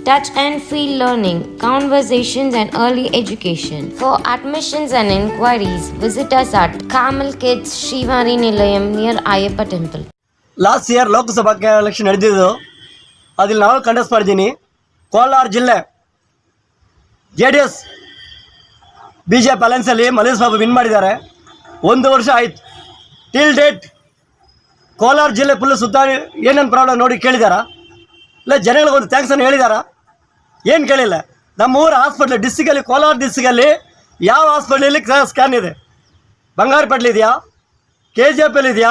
touch and feel learning, conversations, and early education. For admissions and inquiries, visit us at Kamal Kids Shivari Nilayam near Ayappa Temple. Last year Lok Sabha election ನಡೆದಿದ್ದು ಅದ್ರಲ್ಲಿ ನಾವು contest ಮಾಡಿದ್ದೀನಿ ಕೋಲಾರ ಜಿಲ್ಲೆ J D S B J P ಅಲಯನ್ಸಲ್ಲಿ Mallesh Babu win ಮಾಡಿದ್ದಾರೆ ಒಂದು ವರ್ಷ ಆಯ್ತು till date Kolar ಜಿಲ್ಲೆ ಫುಲ್ ಸುತ್ತ ಏನೇನು ಪ್ರಾಬ್ಲಮ್ ನೋಡಿ ಕೇಳಿದಾರಾ ಇಲ್ಲ, ಜನಗಳಿಗೆ ಒಂದು ಥ್ಯಾಂಕ್ಸನ್ನು ಹೇಳಿದಾರ? ಏನು ಕೇಳಿಲ್ಲ. ನಮ್ಮ ಊರ ಹಾಸ್ಪಿಟ್ಲ್ ಡಿಸ್ಟಿಕಲ್ಲಿ ಕೋಲಾರ ಡಿಸ್ಟಿಕಲ್ಲಿ ಯಾವ ಹಾಸ್ಪಿಟ್ಲಲ್ಲಿ ಸ್ಕ್ಯಾನ್ ಇದೆ? ಬಂಗಾರಪೇಟ್ಲಿ ಇದೆಯಾ? ಕೆ ಜಿ ಎಫ್ ಇದೆಯಾ?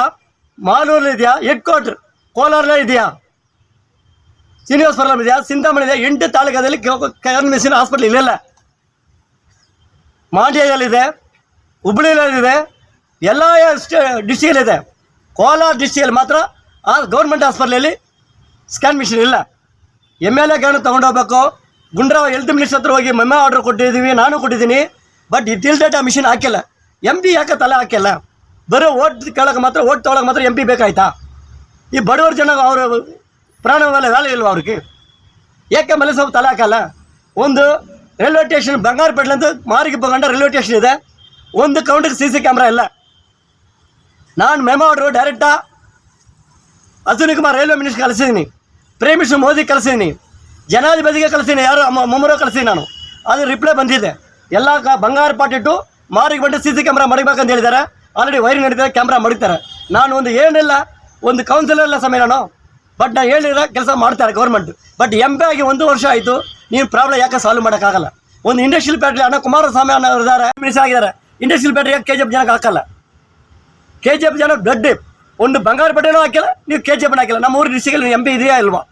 ಮಾಲೂರಲ್ಲಿ ಇದೆಯಾ? ಹೆಡ್ ಕ್ವಾರ್ಟರ್ ಕೋಲಾರಲ್ಲೇ ಇದೆಯಾ? ಶ್ರೀನಿವಾಸಪುರಂ ಇದೆಯಾ? ಚಿಂತಾಮಣಿ ಇದೆಯಾ? ಎಂಟು ತಾಲೂಕದಲ್ಲಿ ಕರ್ನ್ ಮಿಷಿನ್ ಹಾಸ್ಪಿಟ್ಲ್ ಇಲ್ಲ ಮಾಂಡ್ಯದಲ್ಲಿದೆ ಹುಬ್ಬಳ್ಳಿಯಲ್ಲಿದೆ ಎಲ್ಲ ಡಿಸ್ಟಿಕಲ್ಲಿದೆ ಕೋಲಾರ ಡಿಸ್ಟಿಕಲ್ಲಿ ಮಾತ್ರ ಆ ಗೌರ್ಮೆಂಟ್ ಹಾಸ್ಪಿಟ್ಲಲ್ಲಿ ಸ್ಕ್ಯಾನ್ ಮಿಷಿನ್ ಇಲ್ಲ. ಎಂ ಎಲ್ ಎ ತೊಗೊಂಡೋಗ್ಬೇಕು ಗುಂಡ್ರಾವ್ ಹೆಲ್ತ್ ಮಿನಿಸ್ಟರ್ ಹತ್ರ ಹೋಗಿ ಮೆಮೆ ಆರ್ಡರ್ ಕೊಟ್ಟಿದ್ದೀವಿ ನಾನು ಕೊಟ್ಟಿದ್ದೀನಿ. ಬಟ್ ಟಿಲ್ ಡೇಟ್ ಆ ಮಿಷಿನ್ ಹಾಕಿಲ್ಲ. ಎಂ ಪಿ ಯಾಕೆ ತಲೆ ಹಾಕಿಲ್ಲ? ಬರೋ ಓಟ್ ಕೇಳೋಕೆ ಮಾತ್ರ, ಓಟ್ ತೊಗೊಳಕ್ಕೆ ಮಾತ್ರ ಎಂ ಪಿ ಬೇಕಾಯ್ತಾ? ಈ ಬಡವರ ಜನ ಅವರ ಪ್ರಾಣ ಮೇಲೆ ವ್ಯಾಲೆ ಇಲ್ವಾ ಅವ್ರಿಗೆ? ಏಕೆ ಮೇಲೆ ಸ್ವಲ್ಪ ತಲೆ ಹಾಕಲ್ಲ? ಒಂದು ರೈಲ್ವೆ ಸ್ಟೇಷನ್ ಬಂಗಾರಪೇಟೆ ಅಂತ ಮಾರಿಗೆ ಬಂಗಂಡ ರೈಲ್ವೆ ಸ್ಟೇಷನ್ ಇದೆ. ಒಂದು ಕೌಂಟಿಗೆ ಸಿ ಸಿ ಕ್ಯಾಮ್ರಾ ಇಲ್ಲ. ನಾನು ಮೆಮೋ ಆರ್ಡ್ರು ಡೈರೆಕ್ಟಾ ಅಶ್ವಿನಿ ಕುಮಾರ್ ರೈಲ್ವೆ ಮಿನಿಸ್ಟರ್ ಕಳಿಸಿದ್ದೀನಿ ಪ್ರೈಮ್ ಮಿನಿಸ್ಟರ್ ಮೋದಿ ಕಳಿಸಿದ್ದೀನಿ ಜನಾಧಿಪತಿಗೆ ಕಳಿಸಿದ್ದೀನಿ ಯಾರು ಮೊಮ್ಮರೋ ಕಳಿಸಿದ್ದೀನಿ ನಾನು. ಅದು ರಿಪ್ಲೈ ಬಂದಿದೆ. ಎಲ್ಲ ಬಂಗಾರ ಪಾಟಿಟ್ಟು ಮಾರಿಗೆ ಬಂದು ಸಿ ಸಿ ಕ್ಯಾಮ್ರಾ ಮಡಗಬೇಕಂತ ಹೇಳಿದ್ದಾರೆ ಆಲ್ರೆಡಿ ವೈರ್ ನಡೀತಾರೆ ಕ್ಯಾಮ್ರಾ ಮಡಗ್ತಾರೆ. ನಾನು ಒಂದು ಏನಿಲ್ಲ, ಒಂದು ಕೌನ್ಸಿಲರ್ ಇಲ್ಲ ಸಮಯ ನಾನು. ಬಟ್ ನಾನು ಹೇಳಿದ್ರೆ ಕೆಲಸ ಮಾಡ್ತಾರೆ ಗೌರ್ಮೆಂಟ್ ಬಟ್ ಎಂ ಪಿ ಆಗಿ ಒಂದು ವರ್ಷ ಆಯಿತು ನೀವು ಪ್ರಾಬ್ಲಮ್ ಯಾಕೆ ಸಾಲ್ವ್ ಮಾಡೋಕ್ಕಾಗಲ್ಲ? ಒಂದು ಇಂಡಸ್ಟ್ರಿಯಲ್ ಬ್ಯಾಟ್ರಿ ಅಣ್ಣ ಕುಮಾರಸ್ವಾಮಿ ಅನ್ನೋರಿದ್ದಾರೆ ಮಿನಿಸ್ಟರ್ ಆಗಿದ್ದಾರೆ. ಇಂಡಸ್ಟ್ರಿಯಲ್ ಪ್ಯಾಟ್ರಿ ಯಾಕೆ ಕೆ ಜಿ ಎಫ್ ಜನಕ್ಕೆ ಹಾಕಲ್ಲ? ಕೆ ಜಿ ಎಫ್ ಜನ ದೊಡ್ಡ ಒಂದು ಬಂಗಾರ ಬಂಗಾರಪೇಟೆನೂ ಹಾಕಿಲ್ಲ, ನೀವು ಕೆ ಜಿ ಎಫ್ ಹಾಕಿಲ್ಲ. ನಮ್ಮ ಊರು ಡಿಸ್ಟಿಕಲ್ಲಿ ಎಂ ಪಿ ಇದೆಯಾ ಇಲ್ವಾ?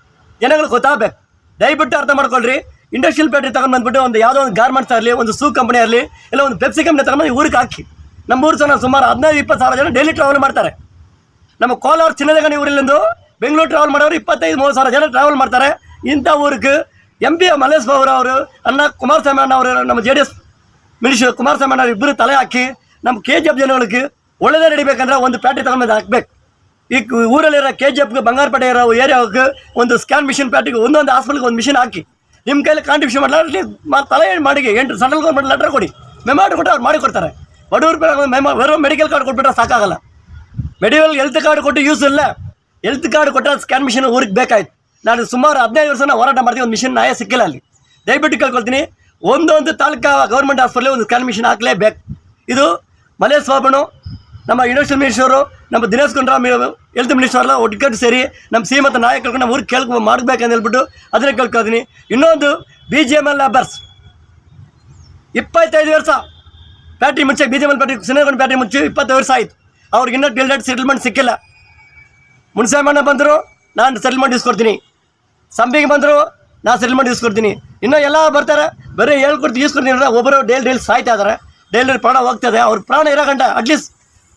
ಜನಗಳು ಗೊತ್ತಾಗಬೇಕು ದಯವಿಟ್ಟು ಅರ್ಥ ಮಾಡ್ಕೊಳ್ರಿ. ಇಂಡಸ್ಟ್ರಿಯಲ್ ಬ್ಯಾಟ್ರಿ ತಗೊಂಡು ಬಂದ್ಬಿಟ್ಟು ಒಂದು ಯಾವುದೋ ಒಂದು ಗಾರ್ಮೆಂಟ್ಸ್ ಆಗಲಿ, ಒಂದು ಸೂ ಕಂಪನಿ ಆಗಲಿ, ಇಲ್ಲ ಒಂದು ಪೆಪ್ಸಿ ಕಂಪನಿ ತಗೊಂಡು ಊರಿಗೆ ಹಾಕಿ. ನಮ್ಮ ಊರು ಜನ ಸುಮಾರು ಹದಿನೈದು, ಇಪ್ಪತ್ತು ಸಾವಿರ ಜನ ಡೈಲಿ ಟ್ರಾವೆಲ್ ಮಾಡ್ತಾರೆ. ನಮ್ಮ ಕೋಲಾರ ಚಿನ್ನದಗಣಿ ಊರಿಲಿಂದು ಬೆಂಗಳೂರು ಟ್ರಾವೆಲ್ ಮಾಡೋರು ಇಪ್ಪತ್ತೈದು ಮೂರು ಸಾವಿರ ಜನ ಟ್ರಾವೆಲ್ ಮಾಡ್ತಾರೆ. ಇಂಥ ಊರಿಗೆ ಎಂ ಪಿ ಮಲ್ಲೇಶ್ ಬಾಬು ಅವರು, ಅಣ್ಣ ಕುಮಾರಸ್ವಾಮಿ ಅಣ್ಣ ಅವರು, ನಮ್ಮ J D S minister Kumaraswamy ಅಣ್ಣ ಇಬ್ಬರು ತಲೆ ಹಾಕಿ, ನಮ್ಮ ಕೆ ಜಿ ಎಫ್ ಜನಗಳಿಗೆ ಒಳ್ಳೆದೇ ನಡಿಬೇಕಂದ್ರೆ ಒಂದು ಪ್ಯಾಟ್ರಿ ತಗೊಂಡು ಹಾಕ್ಬೇಕು. ಈಗ ಊರಲ್ಲಿರೋ ಕೆ ಜಿ ಎಫ್ಗೆ ಬಂಗಾರಪೇಟೆ ಇರೋ ಏರಿಯಾಗೆ ಒಂದು ಸ್ಕ್ಯಾನ್ ಮಿಷಿನ್ ಪ್ಯಾಟಿಗೆ ಒಂದೊಂದು ಹಾಸ್ಪಿಟ್ಲ್ಗೆ ಒಂದು ಮಿಷಿನ್ ಹಾಕಿ. ನಿಮ್ಮ ಕೈಲಿ ಕಾಂಟ್ರಿಬ್ಯೂಷನ್ ಮಾಡಲಿ? ತಲೆ ಮಾಡಿ ಎಂಟು ಸೆಂಟ್ರಲ್ ಗೌರ್ಮೆಂಟ್ ಲೆಟರ್ ಕೊಡಿ. ಮೆಮಾರ್ಡ್ ಕೊಟ್ಟರೆ ಅವ್ರು ಮಾಡಿಕೊಡ್ತಾರೆ. ಬಡವರು ಬರೋ ಮೆಡಿಕಲ್ ಕಾರ್ಡ್ ಕೊಟ್ಬಿಟ್ರೆ ಸಾಕಾಗಲ್ಲ. ಮೆಡಿಕಲ್ ಹೆಲ್ತ್ ಕಾರ್ಡ್ ಕೊಟ್ಟು ಯೂಸ್ ಇಲ್ಲ. ಹೆಲ್ತ್ ಕಾರ್ಡ್ ಕೊಟ್ಟರೆ ಸ್ಕ್ಯಾನ್ ಮಿಷಿನ್ ಊರಿಗೆ ಬೇಕಾಯ್ತು. ನಾನು ಸುಮಾರು ಹದಿನೈದು ವರ್ಷ ಹೋರಾಟ ಮಾಡ್ತೀನಿ ಒಂದು ಮಿಷಿನ್ ನಾಯೇ ಸಿಕ್ಕಿಲ್ಲ ಅಲ್ಲಿ. ದಯವಿಟ್ಟು ಕೇಳ್ಕೊಳ್ತೀನಿ, ಒಂದೊಂದು ತಾಲೂಕಾ ಗೌರ್ಮೆಂಟ್ ಹಾಸ್ಪಿಟಲ್ ಒಂದು ಸ್ಕ್ಯಾನ್ ಮಿಷಿನ್ ಹಾಕಲೇಬೇಕು. ಇದು ಮಲೆ ನಮ್ಮ ಇಂಡಸ್ಟ್ರಿಯಲ್ ಮಿನಿಸ್ಟರು ನಮ್ಮ ದಿನೇಶ್ ಗುಂಡ್ರಾಮ್ ಹೆಲ್ತ್ ಮಿನಿಸ್ಟರ್ ಎಲ್ಲ ಒಟ್ಟಿಗೆ ಸೇರಿ ನಮ್ಮ ಮತ್ತು ನಾಯಕರು ನಮ್ಮ ಊರಿಗೆ ಕೇಳ್ಕೊ ಮಾಡಬೇಕಂತ ಹೇಳ್ಬಿಟ್ಟು ಅದನ್ನೇ ಕೇಳ್ಕೊಳ್ತೀನಿ ಇನ್ನೊಂದು B G M L labours ಇಪ್ಪತ್ತೈದು ವರ್ಷ ಪ್ಯಾಟ್ರಿ ಮುಂಚೆ B G M L factory ಸಿನಿಮಾಗೊಂಡು ಪ್ಯಾಟ್ರಿ ಮುಂಚೆ ಇಪ್ಪತ್ತೈದು ವರ್ಷ ಆಯಿತು. ಅವ್ರಿಗೆ ಇನ್ನೂ ಡಿಲ್ಡೆಡ್ ಸೆಟಲ್ಮೆಂಟ್ ಸಿಕ್ಕಿಲ್ಲ. ಮುನ್ಸಾಮಣ್ಣ ಬಂದರು, ನಾನು ಸೆಟಲ್ಮೆಂಟ್ ಇಸ್ಕೊಡ್ತೀನಿ. ಸಂಪಿಗೆ ಬಂದರು, ನಾನು ಸೆಟಲ್ಮೆಂಟ್ ಇಸ್ಕೊಡ್ತೀನಿ. ಇನ್ನೂ ಎಲ್ಲ ಬರ್ತಾರೆ, ಬರೀ ಹೇಳ್ಕೊಡ್ತೀನಿ ಇಸ್ಕೊಡ್ತೀನಿ ಒಬ್ಬರು ಡೇಲ್ ಡೇಲ್ ಸಾಯ್ತಾ ಇದ್ದಾರೆ ಡೇಲ್ ಡೇಲ್ ಪ್ರಾಣ ಹೋಗ್ತದೆ ಅವ್ರ ಪ್ರಾಣ ಇರೋ ಗಂಟ ಅಟ್ಲೀಸ್ಟ್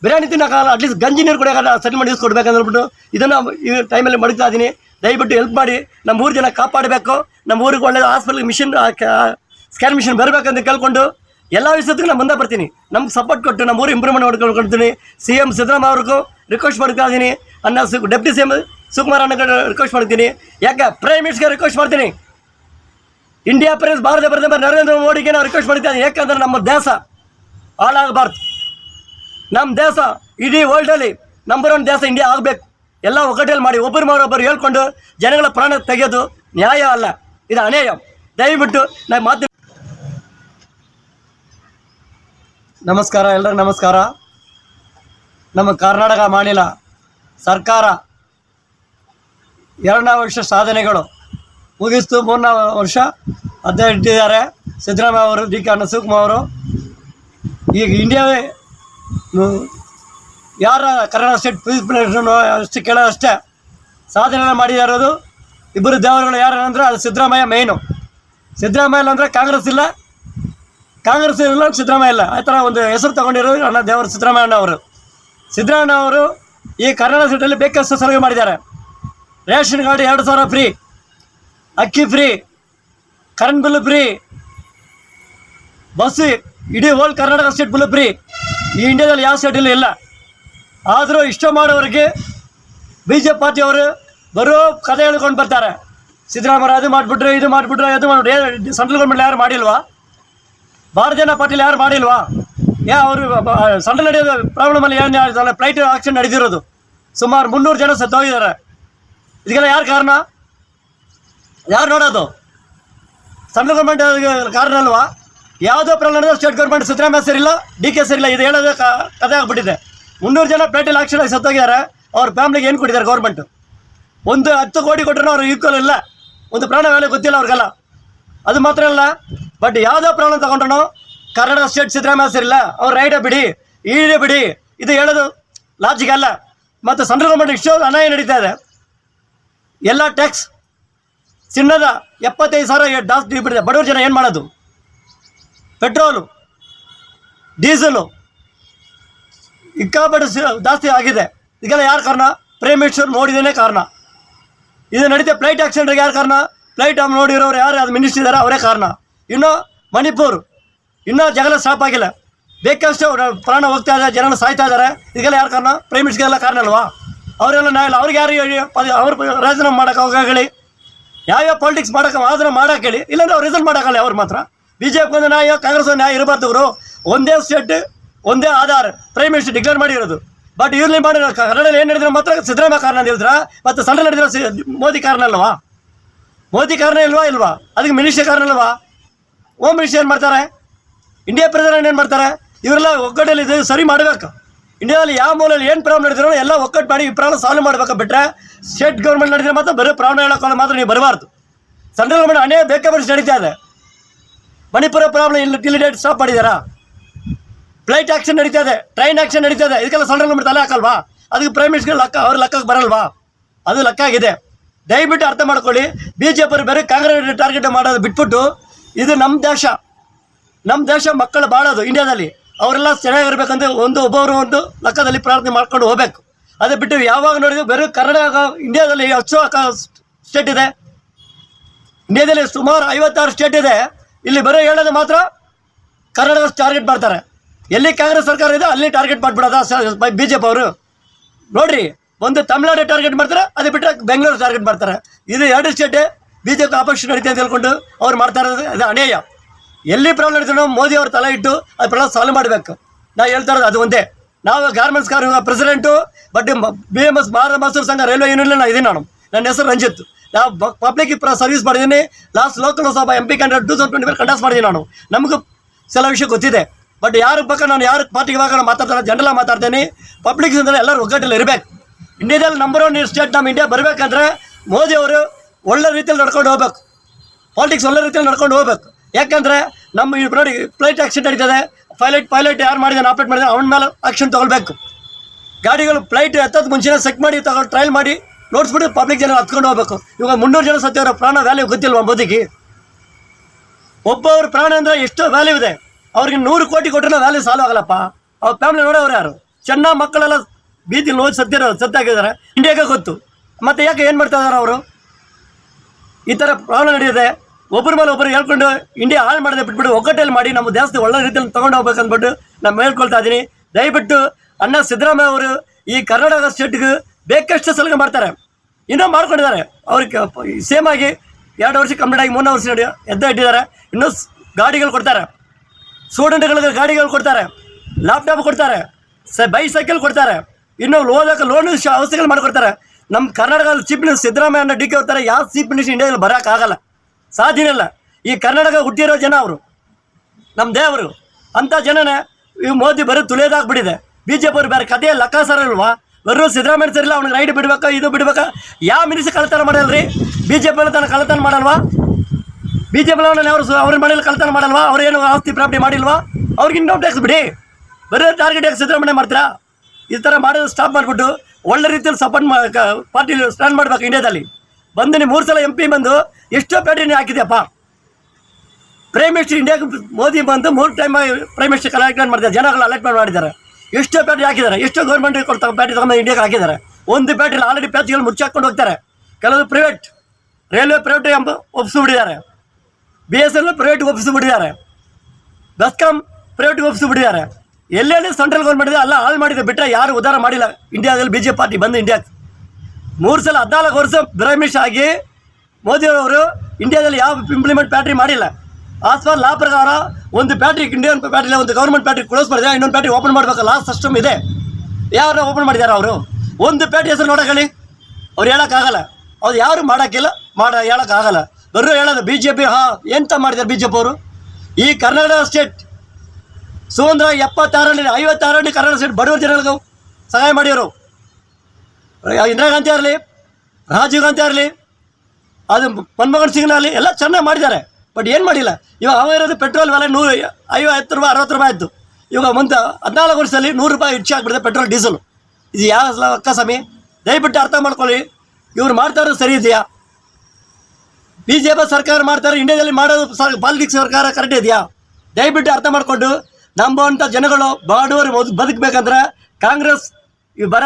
ಬಿರಿಯಾನಿ ತಿನ್ನೋಕ್ಕಾಗಲ್ಲ ಅಟ್ಲೀಸ್ಟ್ ಗಂಜಿ ನೀರು ಕುಡಿಯೋಕ್ಕಲ್ಲ ಸೆಟಲ್ಮೆಂಟ್ ಇಸ್ಕೊಡ್ಬೇಕಂತ ಹೇಳ್ಬಿಟ್ಟು ಇದನ್ನು ಈ ಟೈಮಲ್ಲಿ ಮಡಗ್ತಾ ಇದ್ದೀನಿ ದಯವಿಟ್ಟು ಹೆಲ್ಪ್ ಮಾಡಿ. ನಮ್ಮ ಊರು ಜನ ಕಾಪಾಡಬೇಕು. ನಮ್ಮ ಊರಿಗೆ ಒಳ್ಳೆ ಹಾಸ್ಪಿಟ್ಲಿಗೆ ಮಿಷಿನ್ ಸ್ಕ್ಯಾನ್ ಮಿಷಿನ್ ಬರಬೇಕಂತ ಕೇಳ್ಕೊಂಡು ಎಲ್ಲ ವಿಷಯದಕ್ಕೂ ನಾನು ಮುಂದೆ ಬರ್ತೀನಿ. ನಮ್ಗೆ ಸಪೋರ್ಟ್ ಕೊಟ್ಟು ನಮ್ಮ ಊರು ಇಂಪ್ರೂವ್ಮೆಂಟ್ ಮಾಡ್ಕೊಳ್ಕೊಳ್ತೀನಿ. ಸಿ ಎಂ ಸಿದ್ದರಾಮಯ್ಯ ಅವ್ರಿಗೂ ರಿಕ್ವೆಸ್ಟ್ ಮಾಡ್ತಾ ಇದ್ದೀನಿ ಅನ್ನ ಸು ಡೆಪ್ಟಿ ಸಿ ಎಂ ಸುಕುಮಾರ್ ಅಣ್ಣ ರಿಕ್ವೆಸ್ಟ್ ಮಾಡ್ತೀನಿ. ಯಾಕೆ? ಪ್ರೈಮ್ ಮಿನಿಸ್ಟರ್ಗೆ ರಿಕ್ವೆಸ್ಟ್ ಮಾಡ್ತೀನಿ. ಇಂಡಿಯಾ ಪ್ರೆಸ್ ಭಾರತ ಪ್ರಧಾನಿ ನರೇಂದ್ರ ಮೋದಿಗೆ ನಾವು ರಿಕ್ವೆಸ್ಟ್ ಮಾಡ್ತೀನಿ ಯಾಕಂದ್ರೆ ನಮ್ಮ ದೇಶ ಹಾಳಾಗಬಾರ್ದು. ನಮ್ಮ ದೇಶ ಇಡೀ ವರ್ಲ್ಡಲ್ಲಿ ನಂಬರ್ ಒನ್ ದೇಶ ಇಂಡಿಯಾ ಆಗಬೇಕು. ಎಲ್ಲ ಒಗ್ಗಟ್ಟಲ್ಲಿ ಮಾಡಿ ಒಬ್ಬರು ಮಾರೊಬ್ಬರು ಹೇಳ್ಕೊಂಡು ಜನಗಳ ಪ್ರಾಣ ತೆಗೆಯೋದು ನ್ಯಾಯ ಅಲ್ಲ. ಇದು ಅನ್ಯಾಯ. ದಯವಿಟ್ಟು ನಾನು ಮಾತು ನಮಸ್ಕಾರ ಎಲ್ಲರಿಗೂ ನಮಸ್ಕಾರ. ನಮ್ಮ ಕರ್ನಾಟಕ ಮಾನಿಲ ಸರ್ಕಾರ ಎರಡನೇ ವರ್ಷ ಸಾಧನೆಗಳು ಮುಗಿಸ್ತು. ಮೂರನೇ ವರ್ಷ ಅದೇ ಇಟ್ಟಿದ್ದಾರೆ ಸಿದ್ದರಾಮಯ್ಯ ಅವರು, ಡಿ ಕೆ ಅಣ್ಣ ಅವರು. ಈಗ ಇಂಡಿಯಾವೇ ಯಾರ ಕನ್ನಡ ಸ್ಟೇಟ್ ಪೊಲೀಸ್ ಅಷ್ಟು ಕೇಳೋ ಅಷ್ಟೇ. ಸಾಧನೆ ಮಾಡಿರೋದು ಇಬ್ಬರು ದೇವರುಗಳು ಯಾರು ಅಂದರೆ ಅದು ಸಿದ್ದರಾಮಯ್ಯ ಮೇಯ್ನು ಸಿದ್ದರಾಮಯ್ಯ ಅಂದರೆ ಕಾಂಗ್ರೆಸ್ ಇಲ್ಲ. ಕಾಂಗ್ರೆಸ್ ಇಲ್ಲ ಸಿದ್ದರಾಮಯ್ಯ ಇಲ್ಲ. ಆ ಥರ ಒಂದು ಹೆಸರು ತಗೊಂಡಿರೋರು ಅಣ್ಣ ದೇವರು ಸಿದ್ದರಾಮಯ್ಯ ಅವರು. ಸಿದ್ದರಾಮಯ್ಯ ಅವರು ಈ ಕನ್ನಡ ಸ್ಟೇಟಲ್ಲಿ ಬೇಕಷ್ಟು ಸಲಹೆ ಮಾಡಿದ್ದಾರೆ. ರೇಷನ್ ಕಾರ್ಡ್ ಎರಡು ಸಾವಿರ ಫ್ರೀ. ಅಕ್ಕಿ free. Current bill free. Bus ಇಡೀ old Karnataka state bill free. ಈ ಇಂಡಿಯಾದಲ್ಲಿ ಯಾವ ಸ್ಟೇಟಲ್ಲಿ ಇಲ್ಲ ಆದರೂ ಇಷ್ಟ ಮಾಡೋರಿಗೆ ಬಿ ಜೆ ಪಾರ್ಟಿಯವರು ಬರೋ ಕಥೆ ಹೇಳ್ಕೊಂಡು ಬರ್ತಾರೆ. ಸಿದ್ದರಾಮಯ್ಯ ಅದು ಮಾಡಿಬಿಟ್ರೆ, ಇದು ಮಾಡಿಬಿಟ್ರೆ, ಅದು ಮಾಡಿಬಿಟ್ರೆ. ಸೆಂಟ್ರಲ್ ಗೌರ್ಮೆಂಟ್ ಯಾರು ಮಾಡಿಲ್ವಾ? ಭಾರತೀಯ ಜನತಾ ಪಾರ್ಟಿಲಿ ಯಾರು ಮಾಡಿಲ್ವಾ? ಯಾ ಅವರು ಸೆಂಟ್ರಲ್ ನಡೆಯೋದು ಪ್ರಾಬ್ಲಮಲ್ಲಿ ಏನು ಫ್ಲೈಟ್ ಆಕ್ಷನ್ ನಡೆದಿರೋದು. ಸುಮಾರು ಮುನ್ನೂರು ಜನ ಸತ್ತೋಗಿದ್ದಾರೆ. ಇದಕ್ಕೆಲ್ಲ ಯಾರು ಕಾರಣ? ಯಾರು ನೋಡೋದು? ಸೆಂಟ್ರಲ್ ಗೌರ್ಮೆಂಟ್ ಕಾರಣ ಅಲ್ವಾ? ಯಾವುದೋ ನಡೆದ್ರೆ ಸ್ಟೇಟ್ ಗೌರ್ಮೆಂಟ್ ಸಿದ್ದರಾಮಯ್ಯ ಸರಿಯಿಲ್ಲ ಡಿ ಕೆ ಸರಿಯಿಲ್ಲ ಇದು ಹೇಳೋದು ಕಥೆ ಆಗ್ಬಿಟ್ಟಿದೆ. ಮುನ್ನೂರು ಜನ ಪ್ಲೇಟಲ್ಲಿ ಆಕ್ಷನ್ ಆಗಿ ಸತ್ತೋಗಿದ್ದಾರೆ, ಅವ್ರ ಫ್ಯಾಮ್ಲಿಗೆ ಏನು ಕೊಟ್ಟಿದ್ದಾರೆ ಗೌರ್ಮೆಂಟ್ ಒಂದು ಹತ್ತು ಕೋಟಿ ಕೊಟ್ಟರು ಅವ್ರಿಗೆ ಈಕ್ವಲ್ ಇಲ್ಲ. ಒಂದು ಪ್ರಾಣ ವ್ಯಾಲ್ಯೂ ಗೊತ್ತಿಲ್ಲ ಅವ್ರಿಗೆಲ್ಲ. ಅದು ಮಾತ್ರ ಅಲ್ಲ ಬಟ್ ಯಾವುದೋ ಪ್ರಾಣ ತಗೊಂಡ್ರು ಕರ್ನಾಟಕ ಸ್ಟೇಟ್ ಸಿದ್ದರಾಮಯ್ಯ ಸರಿಲ್ಲ ಅವ್ರು ರೈಟ ಬಿಡಿ ಈಡೇ ಬಿಡಿ, ಇದು ಹೇಳೋದು ಲಾಜಿಕ್ ಅಲ್ಲ. ಮತ್ತು ಸೆಂಟ್ರಲ್ ಗೌರ್ಮೆಂಟ್ ಇಷ್ಟೋ ಅನ್ಯಾಯ ನಡೀತಾ ಇದೆ. ಎಲ್ಲ ಟ್ಯಾಕ್ಸ್ ಚಿನ್ನದ ಎಪ್ಪತ್ತೈದು ಸಾವಿರ ಜಾಸ್ತಿ ಬಿಟ್ಟಿದೆ ಬಡವ್ರ ಜನ ಏನು ಮಾಡೋದು? ಪೆಟ್ರೋಲು, ಡೀಸೆಲು, ಇಕ್ಕಾಪಟ್ಟೆ ಸಿ- ಜಾಸ್ತಿ ಆಗಿದೆ. ಇದೆಲ್ಲ ಯಾರು ಕಾರಣ? ಪ್ರೈಮ್ ಮಿನಿಸ್ಟರ್ ನೋಡಿದೇನೆ ಕಾರಣ. ಇದು ನಡೀತೆ ಫ್ಲೈಟ್ ಆಕ್ಸಿಡೆಂಟ್ಗೆ ಯಾರು ಕಾರಣ? ಫ್ಲೈಟ್ ನೋಡಿರೋರು ಯಾರು? ಅದು ಮಿನಿಸ್ಟರ್ ಇದ್ದಾರೆ ಅವರೇ ಕಾರಣ. ಇನ್ನು ಮಣಿಪುರ್, ಇನ್ನೂ ಜಗಳ ಸ್ಟಾಪ್ ಆಗಿಲ್ಲ. ಬೇಕಷ್ಟು ಪ್ರಾಣ ಹೋಗ್ತಾ ಇದ್ದಾರೆ ಜನನ ಸಾಯ್ತಾ ಇದ್ದಾರೆ ಇದಕ್ಕೆಲ್ಲ ಯಾರು ಕಾರಣ? ಪ್ರೈಮ್ ಮಿನಿಸ್ಟರ್ಗೆಲ್ಲ ಕಾರಣ ಅಲ್ವಾ? ಅವರೆಲ್ಲ ನಾ ಇಲ್ಲ. ಅವ್ರಿಗೆ ಯಾರು ಹೇಳಿ ರಾಜೀನಾಮೆ ಮಾಡೋಕೆ ಹೋಗಲಿ ಯಾವ್ಯಾವ ಪಾಲಿಟಿಕ್ಸ್ ಮಾಡೋಕೆ, ಆದ್ರೆ ಮಾಡೋಕ್ಕೆ ಹೇಳಿ. ಇಲ್ಲಾಂದ್ರೆ ಅವ್ರು ರಿಸಲ್ಟ್ ಮಾಡೋಕ್ಕಲ್ಲ ಅವ್ರು ಮಾತ್ರ. ಬಿ ಜೆ ಪಿ ಒಂದು ನ್ಯಾಯ ಕಾಂಗ್ರೆಸ್ ನ್ಯಾಯ ಇರಬಾರ್ದು ಅವರು ಒಂದೇ ಸ್ಟೇಟ್ ಒಂದೇ ಆಧಾರ್ ಪ್ರೈಮ್ ಮಿನಿಸ್ಟರ್ ಡಿಕ್ಲೇರ್ ಮಾಡಿರೋದು. ಬಟ್ ಇವ್ರಲ್ಲಿ ಮಾಡಿರೋ ಕನ್ನಡದಲ್ಲಿ ಏನು ನಡೆದ್ರೆ ಮಾತ್ರ ಸಿದ್ದರಾಮಯ್ಯ ಕಾರಣ ಅಂತ ಹೇಳಿದ್ರ? ಮತ್ತು ಸಣ್ಣ ನಡೆದಿರೋ ಮೋದಿ ಕಾರಣ ಅಲ್ವಾ? ಮೋದಿ ಕಾರಣ ಇಲ್ವಾ ಇಲ್ವಾ? ಅದಕ್ಕೆ ಮಿನಿಸ್ಟರ್ ಕಾರಣ ಅಲ್ವಾ? ಹೋಮ್ ಮಿನಿಸ್ಟರ್ ಏನು ಮಾಡ್ತಾರೆ? ಇಂಡಿಯಾ ಪ್ರೆಸಿಡೆಂಟ್ ಏನು ಮಾಡ್ತಾರೆ? ಇವರೆಲ್ಲ ಒಗ್ಗಟ್ಟಲ್ಲಿ ಇದು ಸರಿ ಮಾಡಬೇಕು. ಇಂಡಿಯಾದಲ್ಲಿ ಯಾವ ಮೂಲಲ್ಲಿ ಏನು ಪ್ರಾಬ್ಲಮ್ ನಡೆದಿರೋ ಎಲ್ಲ ಒಕ್ಕಟ್ಟು ಮಾಡಿ ಈ ಪ್ರಾಬ್ಲಮ್ ಸಾಲ್ವ್ ಮಾಡಬೇಕು ಬಿಟ್ಟರೆ ಸ್ಟೇಟ್ ಗೌರ್ಮೆಂಟ್ ನಡೆದ್ರೆ ಮಾತ್ರ ಬರೀ ಪ್ರಾಬ್ಲಮ್ ಹೇಳೋಕೆ ಮಾತ್ರ ನೀವು ಬರಬಾರ್ದು. ಸೆಂಟ್ರಲ್ ಗೌರ್ಮೆಂಟ್ ಅನೇಕ ಬೇಕಾ ನಡೀತಾ ಇದೆ. ಮಣಿಪುರ ಪ್ರಾಬ್ಲಮ್ ಇಲ್ಲಿ ಇಲ್ಲಿ ಡೇಟ್ ಸ್ಟಾಪ್ ಮಾಡಿದಾರಾ ಫ್ಲೈಟ್ ಆಕ್ಷನ್ ನಡೀತಾ ಇದೆ ಟ್ರೈನ್ ಆಕ್ಷನ್ ನಡೀತಾ ಇದೆ. ಇದಕ್ಕೆಲ್ಲ ಸಂಡ್ರಲ್ ಮಾಡಿ ತಲೆ ಹಾಕಲ್ವಾ? ಅದಕ್ಕೆ ಪ್ರೈಮ್ ಮಿನಿಸ್ಟರ್ ಲಕ್ಕ, ಅವ್ರ ಲೆಕ್ಕಕ್ಕೆ ಬರಲ್ವಾ? ಅದು ಲೆಕ್ಕ ಆಗಿದೆ. ದಯವಿಟ್ಟು ಅರ್ಥ ಮಾಡ್ಕೊಳ್ಳಿ ಬಿ ಜೆ ಪಿ ಬೇರೆ ಕಾಂಗ್ರೆಸ್ ಟಾರ್ಗೆಟ್ ಮಾಡೋದು ಬಿಟ್ಬಿಟ್ಟು, ಇದು ನಮ್ಮ ದೇಶ. ನಮ್ಮ ದೇಶ ಮಕ್ಕಳು ಬಾಳೋದು ಇಂಡಿಯಾದಲ್ಲಿ ಅವರೆಲ್ಲ ಚೆನ್ನಾಗಿರ್ಬೇಕಂತ ಒಂದು ಒಬ್ಬರು ಒಂದು ಲೆಕ್ಕದಲ್ಲಿ ಪ್ರಾರ್ಥನೆ ಮಾಡ್ಕೊಂಡು ಹೋಗ್ಬೇಕು. ಅದೇ ಬಿಟ್ಟು ಯಾವಾಗ ನೋಡಿದ್ರು ಬೇರೆ ಕರ್ನಾಟಕ ಇಂಡಿಯಾದಲ್ಲಿ ಎಷ್ಟು ಸ್ಟೇಟ್ ಇದೆ. ಇಂಡಿಯಾದಲ್ಲಿ ಸುಮಾರು ಐವತ್ತಾರು ಸ್ಟೇಟ್ ಇದೆ. ಇಲ್ಲಿ ಬರೋ ಹೇಳೋದು ಮಾತ್ರ ಕರ್ನಾಟಕ ಟಾರ್ಗೆಟ್ ಮಾಡ್ತಾರೆ. ಎಲ್ಲಿ ಕಾಂಗ್ರೆಸ್ ಸರ್ಕಾರ ಇದೆ, ಅಲ್ಲಿ ಟಾರ್ಗೆಟ್ ಮಾಡಿಬಿಡೋದ ಬಿ ಜೆ ಪಿ ಅವರು? ನೋಡ್ರಿ, ಒಂದು ತಮಿಳ್ನಾಡು ಟಾರ್ಗೆಟ್ ಮಾಡ್ತಾರೆ, ಅದು ಬಿಟ್ಟರೆ ಬೆಂಗಳೂರು ಟಾರ್ಗೆಟ್ ಮಾಡ್ತಾರೆ. ಇದು ಎರಡು ಸ್ಟೇಟೇ ಬಿ ಜೆ ಪಿ ಆಪರೇಷನ್ ನಡೀತೆ ಅಂತ ಹೇಳ್ಕೊಂಡು ಅವ್ರು ಮಾಡ್ತಾ ಇರೋದು, ಅದು ಅನ್ಯಾಯ. ಎಲ್ಲಿ ಪ್ರಾಬ್ಲಮ್ ನಡೀತಾರೆ ಮೋದಿ ಅವ್ರ ತಲೆ ಇಟ್ಟು ಅದು ಪ್ರಾಬ್ಲಮ್ ಸಾಲ್ವ್ ಮಾಡಬೇಕು. ನಾವು ಹೇಳ್ತಾ ಇರೋದು ಅದು ಒಂದೇ. ನಾವು garments car president but B M S Bharat Mazdoor Sangh railway union ನಾನು ಇದೀನಿ ನಾನು. ನನ್ನ ಹೆಸರು ರಂಜಿತ್. ನಾವು ಪಬ್ಲಿಕ್ ಸರ್ವಿಸ್ ಮಾಡಿದ್ದೀನಿ. Last Lok Sabha M P candidate two thousand twenty five conduct ಮಾಡಿದ್ದೀನಿ ನಾನು. ನಮಗೂ ಸಲ ವಿಷಯ ಗೊತ್ತಿದೆ. ಬಟ್ ಯಾರ ಬಗ್ಗೆ ನಾನು ಯಾರು ಪಾರ್ಟಿಗೆ ಇವಾಗ ಮಾತಾಡ್ತಾನೆ. ಜನರಲ್ಲ ಮಾತಾಡ್ತೀನಿ ಪಬ್ಲಿಕ್ ಎಲ್ಲರೂ ಒಗ್ಗಟ್ಟಲ್ಲಿ ಇರಬೇಕು. ಇಂಡಿಯಾದಲ್ಲಿ ನಂಬರ್ ಒನ್ ಸ್ಟೇಟ್ ನಮ್ಮ ಇಂಡಿಯಾ ಬರಬೇಕಂದ್ರೆ ಮೋದಿ ಅವರು ಒಳ್ಳೆ ರೀತಿಯಲ್ಲಿ ನಡ್ಕೊಂಡು ಹೋಗ್ಬೇಕು. ಪಾಲಿಟಿಕ್ಸ್ ಒಳ್ಳೆ ರೀತಿಯಲ್ಲಿ ನಡ್ಕೊಂಡು ಹೋಗ್ಬೇಕು. ಯಾಕಂದರೆ ನಮ್ಮ ನೋಡಿ ಫ್ಲೈಟ್ ಆಕ್ಸಿಡೆಂಟ್ ನಡೀತದೆ. ಪೈಲಟ್ ಪೈಲಟ್ ಯಾರು ಮಾಡಿದ್ದಾನೆ ಆಪ್ರೇಟ್ ಮಾಡಿದ್ದಾನೆ ಅವನ ಮೇಲೆ ಆಕ್ಷನ್ ತೊಗೊಳ್ಬೇಕು. ಗಾಡಿಗಳು ಫ್ಲೈಟ್ ಎತ್ತೋದು ಮುಂಚೆನೇ ಚೆಕ್ ಮಾಡಿ, ತಗೊಂಡು ಟ್ರಯಲ್ ಮಾಡಿ. ನೋಡ್ಸ್ಬಿಟ್ಟು ಪಬ್ಲಿಕ್ ಜನ ಹತ್ಕೊಂಡು ಹೋಗ್ಬೇಕು. ಇವಾಗ ಮುನ್ನೂರು ಜನ ಸತ್ತವರ ಪ್ರಾಣ ವ್ಯಾಲ್ಯೂ ಗೊತ್ತಿಲ್ವ ಬದುಕಿ ಒಬ್ಬವ್ರ ಪ್ರಾಣ ಅಂದರೆ ಎಷ್ಟೋ ವ್ಯಾಲ್ಯೂ ಇದೆ. ಅವ್ರಿಗೆ ನೂರು ಕೋಟಿ ಕೊಟ್ಟರೆ ವ್ಯಾಲ್ಯೂ ಸಾಲ್ವ್ ಆಗಲ್ಲಪ್ಪ. ಅವ್ರ ಫ್ಯಾಮಿಲಿ ನೋಡೋರು ಯಾರು? ಚೆನ್ನ ಮಕ್ಕಳೆಲ್ಲ ಬೀದಿ ನೋಡಿ ಸತ್ತಿರೋ ಸತ್ತಾಗಿದ್ದಾರೆ ಇಂಡಿಯಾಗೆ ಗೊತ್ತು. ಮತ್ತೆ ಯಾಕೆ ಏನು ಮಾಡ್ತಾ ಇದ್ದಾರೆ ಅವರು? ಈ ಥರ ಪ್ರಾಬ್ಲಮ್ ನಡೆಯುತ್ತೆ. ಒಬ್ಬರ ಮೇಲೆ ಒಬ್ಬರು ಹೇಳ್ಕೊಂಡು ಇಂಡಿಯಾ ಹಾಳು ಮಾಡಿದೆ ಬಿಟ್ಬಿಟ್ಟು ಒಗ್ಗಟ್ಟಲ್ಲಿ ಮಾಡಿ, ನಮ್ಮ ದೇಶದ ಒಳ್ಳೆ ರೀತಿಯಲ್ಲಿ ತೊಗೊಂಡು ಹೋಗ್ಬೇಕು ಅಂದ್ಬಿಟ್ಟು ನಾನು ಹೇಳ್ಕೊಳ್ತಾ ಇದ್ದೀನಿ. ದಯವಿಟ್ಟು ಅಣ್ಣ ಸಿದ್ದರಾಮಯ್ಯ ಅವರು ಈ ಕರ್ನಾಟಕ ಸ್ಟೇಟ್ಗೆ ಬೇಕಷ್ಟು ಸಲಹೆ ಮಾಡ್ತಾರೆ. ಇನ್ನೂ ಮಾಡ್ಕೊಂಡಿದ್ದಾರೆ. ಅವ್ರಿಗೆ ಸೇಮ್ ಆಗಿ ಎರಡು ವರ್ಷ ಕಂಪ್ಲೀಟ್ ಆಗಿ ಮೂರನೇ ವರ್ಷ ಎದ್ದ ಇಟ್ಟಿದ್ದಾರೆ. ಇನ್ನೂ ಗಾಡಿಗಳು ಕೊಡ್ತಾರೆ. ಸ್ಟೂಡೆಂಟ್ಗಳಿಗೆ ಗಾಡಿಗಳು ಕೊಡ್ತಾರೆ. ಲ್ಯಾಪ್ಟಾಪ್ ಕೊಡ್ತಾರೆ. ಸ ಬೈಸೈಕಲ್ ಕೊಡ್ತಾರೆ. ಇನ್ನು ಓದಕ್ಕೆ ಲೋನ್ ಅವಸ್ಥೆಗಳು ಮಾಡಿಕೊಡ್ತಾರೆ. ನಮ್ಮ ಕರ್ನಾಟಕದಲ್ಲಿ chief minister Siddaramaiah D K ಹೋಗ್ತಾರೆ ಯಾವ ಚೀಫ್ ಮಿನಿಸ್ಟರ್ ಇಂಡಿಯಾದಲ್ಲಿ ಬರೋಕ್ಕಾಗಲ್ಲ ಸಾಧ್ಯನೇ ಇಲ್ಲ. ಈ ಕರ್ನಾಟಕ ಹುಟ್ಟಿರೋ ಜನ ಅವರು. ನಮ್ಮ ದೇವರು. ಅಂಥ ಜನನೇ ಈ ಮೋದಿ ಬರೀ ತುಳಿಯೋದಾಗ್ಬಿಟ್ಟಿದೆ. ಬಿ ಜೆ ಪಿ ಅವ್ರು ಬೇರೆ ಕಥೆಯ ಲೆಕ್ಕಾಚಾರ ಇಲ್ವಾ? ಬರೋ ಸಿದ್ದರಾಮಯ್ಯ ಸರಿಲ್ಲ ಅವ್ನಿಗೆ ರೈಟ್ ಬಿಡ್ಬೇಕಾ, ಇದು ಬಿಡ್ಬೇಕಾ? ಯಾವ ಮಿನಿಸ್ಟರ್ ಕಳ್ತನ ಮಾಡಲ್ರಿ? ಬಿ ಜೆ ಪಿ ತನ ಮಾಡಲ್ವಾ? ಬಿ ಜೆ ಪಿ ಅವರು ಅವ್ರ ಮನೇಲಿ ಕಳ್ತನ ಮಾಡಲ್ವಾ? ಅವ್ರೇನು ಆಸ್ತಿ ಪ್ರಾಪ್ತಿ ಮಾಡಿಲ್ವಾ? ಅವ್ರಿಗೆ ಇನ್ಕಮ್ ಟ್ಯಾಕ್ಸ್ ಬಿಡಿ. ಬರೀ ಟಾರ್ಗೆಟ್ ಯಾಕೆ ಸಿದ್ದರಾಮಯ್ಯ ಮಾಡ್ತೀರಾ? ಈ ಥರ ಮಾಡೋದು ಸ್ಟಾಪ್ ಮಾಡಿಬಿಟ್ಟು ಒಳ್ಳೆ ರೀತಿಯಲ್ಲಿ ಸಪೋರ್ಟ್ ಪಾರ್ಟಿ ಸ್ಟ್ಯಾಂಡ್ ಮಾಡ್ಬೇಕು ಇಂಡಿಯಾದಲ್ಲಿ ಬಂದು ನೀವು ಮೂರು ಸಲ ಎಂ ಪಿ ಬಂದು ಎಷ್ಟೋ ನೀವು ಹಾಕಿದ್ಯಪ್ಪ. ಪ್ರೈಮ್ ಮಿನಿಸ್ಟರ್ ಇಂಡಿಯಾಗೆ ಮೋದಿ ಬಂದು ಮೂರು ಟೈಮ್ ಪ್ರೈಮ್ ಮಿನಿಸ್ಟರ್ ಕಲೆಕ್ಟ್ ಮಾಡಿದ್ದಾರೆ ಜನಗಳು ಅಲಾಟ್ಮೆಂಟ್ ಮಾಡಿದ್ದಾರೆ. ಎಷ್ಟೋ ಬ್ಯಾಟ್ರಿ ಹಾಕಿದ್ದಾರೆ, ಎಷ್ಟೋ ಗೌರ್ಮೆಂಟ್ ಕೊಡ್ತಾರೆ ಬ್ಯಾಟ್ರಿ ತಗೊಂಡು ಇಂಡಿಯಾಗೆ ಹಾಕಿದ್ದಾರೆ. ಒಂದು ಬ್ಯಾಟ್ರಿ ಆಲ್ರೆಡಿ ಪ್ಯಾಚಿಗಳು ಮುಚ್ಚಿ ಹಾಕೊಂಡು ಹೋಗ್ತಾರೆ. ಕೆಲವರು ಪ್ರೈವೇಟ್ ರೈಲ್ವೆ ಪ್ರೈವೇಟ್ ಎಂಬ ಬಿಡಿದ್ದಾರೆ ಬಿ ಎಸ್ ಎಲ್ ಪ್ರೈವೇಟ್ ಒಪ್ಪಿಸ್ಬಿಟ್ಟಿದ್ದಾರೆ ಬೆಸ್ಕಾಂ ಪ್ರೈವೇಟ್ ಒಪ್ಪಿಸ್ಬಿಟ್ಟಿದ್ದಾರೆ ಎಲ್ಲೆಲ್ಲಿ ಸೆಂಟ್ರಲ್ ಗೌರ್ಮೆಂಟ್ ಇದೆ, ಅಲ್ಲ ಹಾಳು ಮಾಡಿದೆ ಬಿಟ್ಟರೆ ಯಾರು ಉದ್ಧಾರ ಮಾಡಿಲ್ಲ. ಇಂಡಿಯಾದಲ್ಲಿ ಬಿ ಜೆ ಪಾರ್ಟಿ ಬಂದು ಇಂಡಿಯಾಕ್ಕೆ ಮೂರು ಸಲ ಹದಿನಾಲ್ಕು ವರ್ಷ ಪ್ರೈಮ್ ಮಿನಿಸ್ಟರ್ ಆಗಿ ಮೋದಿಯವರು ಇಂಡಿಯಾದಲ್ಲಿ ಯಾವ ಇಂಪ್ಲಿಮೆಂಟ್ ಪ್ಯಾಟ್ರಿ ಮಾಡಿಲ್ಲ. ಆಸ್ಪಾರ್ ಲಾ ಪ್ರಕಾರ, ಒಂದು ಬ್ಯಾಟ್ರಿ ಇಂಡಿಯನ್ ಬ್ಯಾಟ್ರಿ ಒಂದು ಗೌರ್ಮೆಂಟ್ ಬ್ಯಾಟ್ರಿ ಕ್ಲೋಸ್ ಮಾಡಿದೆ ಇನ್ನೊಂದು ಬ್ಯಾಟ್ರಿ ಓಪನ್ ಮಾಡಬೇಕು. ಲಾ ಸಿಸ್ಟಮ್ ಇದೆ. ಯಾರು ಓಪನ್ ಮಾಡಿದ್ದಾರೆ ಅವರು? ಒಂದು ಬ್ಯಾಟ್ರಿ ಹೆಸರು ನೋಡೋಕ್ಕಲ್ಲಿ ಅವ್ರು ಹೇಳೋಕ್ಕಾಗಲ್ಲ. ಅವ್ರು ಯಾರು ಮಾಡೋಕ್ಕಿಲ್ಲ, ಮಾಡ ಹೇಳೋಕ್ಕಾಗಲ್ಲ. ಬರೋ ಹೇಳೋದು ಬಿ ಜೆ ಪಿ ಹಾಂ, ಎಂತ ಮಾಡಿದ್ದಾರೆ ಬಿ ಜೆ ಪಿ ಅವರು? ಈ ಕರ್ನಾಟಕ ಸ್ಟೇಟ್ ಸುಮಂದ್ರ ಎಪ್ಪತ್ತಾರನೇ, ಐವತ್ತಾರನೇ ಕರ್ನಾಟಕ ಸ್ಟೇಟ್ ಬಡವರ ಜನಗಳಿಗೆ ಸಹಾಯ ಮಾಡಿದರು. ಇಂದಿರಾ ಗಾಂಧಿ ಆಗಲಿ, ರಾಜೀವ್ ಗಾಂಧಿ ಆಗಲಿ, ಅದು ಮನಮೋಹನ್ ಸಿಂಗ್ನಾಗಲಿ ಎಲ್ಲ ಚೆನ್ನಾಗಿ ಮಾಡಿದ್ದಾರೆ. ಬಟ್ ಏನು ಮಾಡಿಲ್ಲ? ಇವಾಗ ಅವ ಇರೋದು ಪೆಟ್ರೋಲ್ ಬೆಲೆ ನೂರು, ಐವತ್ತು ರೂಪಾಯಿ, ಅರವತ್ತು ರೂಪಾಯಿ ಆಯಿತು ಇವಾಗ ಮುಂದೆ ಹದಿನಾಲ್ಕು ವರ್ಷದಲ್ಲಿ ನೂರು ರೂಪಾಯಿ ಹೆಚ್ಚು ಆಗ್ಬಿಡುತ್ತೆ ಪೆಟ್ರೋಲ್ ಡೀಸಲು ಇದು ಯಾವ ಅಕ್ಕ ಸ್ವಾಮಿ? ದಯವಿಟ್ಟು ಅರ್ಥ ಮಾಡ್ಕೊಳ್ಳಿ. ಇವ್ರು ಮಾಡ್ತಾ ಸರಿ ಇದೆಯಾ? ಬಿ ಜೆ ಪಿ ಸರ್ಕಾರ ಮಾಡ್ತಾರೆ ಇಂಡಿಯಾದಲ್ಲಿ ಮಾಡೋದು ಪಾಲಿಟಿಕ್ಸ್ ಸರ್ಕಾರ ಕರೆಕ್ಟ್ ಇದೆಯಾ? ದಯವಿಟ್ಟು ಅರ್ಥ ಮಾಡಿಕೊಂಡು. ನಂಬುವಂಥ ಜನಗಳು ಬಾಡುವರು ಬದುಕಬೇಕಂದ್ರೆ ಕಾಂಗ್ರೆಸ್ ಇವು ಬರ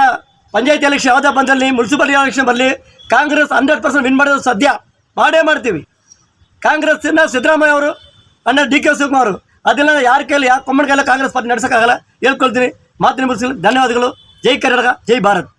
ಪಂಚಾಯತ್ ಎಲೆಕ್ಷನ್ ಯಾವುದೇ ಬಂದಲ್ಲಿ ಮುನ್ಸಿಪಾಲಿಟಿ ಎಲೆಕ್ಷನ್ ಬರಲಿ, ಕಾಂಗ್ರೆಸ್ ಹಂಡ್ರೆಡ್ ಪರ್ಸೆಂಟ್ ವಿನ್ ಮಾಡೋದು ಸದ್ಯ. ಮಾಡೇ ಮಾಡ್ತೀವಿ. ಕಾಂಗ್ರೆಸ್ಸಿನ ಸಿದ್ದರಾಮಯ್ಯ ಅವರು, ಅಣ್ಣ ಡಿ ಕೆ ಶಿವಕುಮಾರ್ ಅದೆಲ್ಲ, ಯಾರ ಕೈಲಿ, ಯಾರು ಕೊಮ್ಮನ ಕೈಲಿ ಕಾಂಗ್ರೆಸ್ ಪಾರ್ಟಿ ನಡೆಸೋಕ್ಕಾಗಲ್ಲ, ಹೇಳ್ಕೊಳ್ತೀನಿ. ಮಾತಿನ ಮುಗಿಸಿ ಧನ್ಯವಾದಗಳು. ಜೈ ಕರ್ನಾಟಕ, ಜೈ ಭಾರತ್.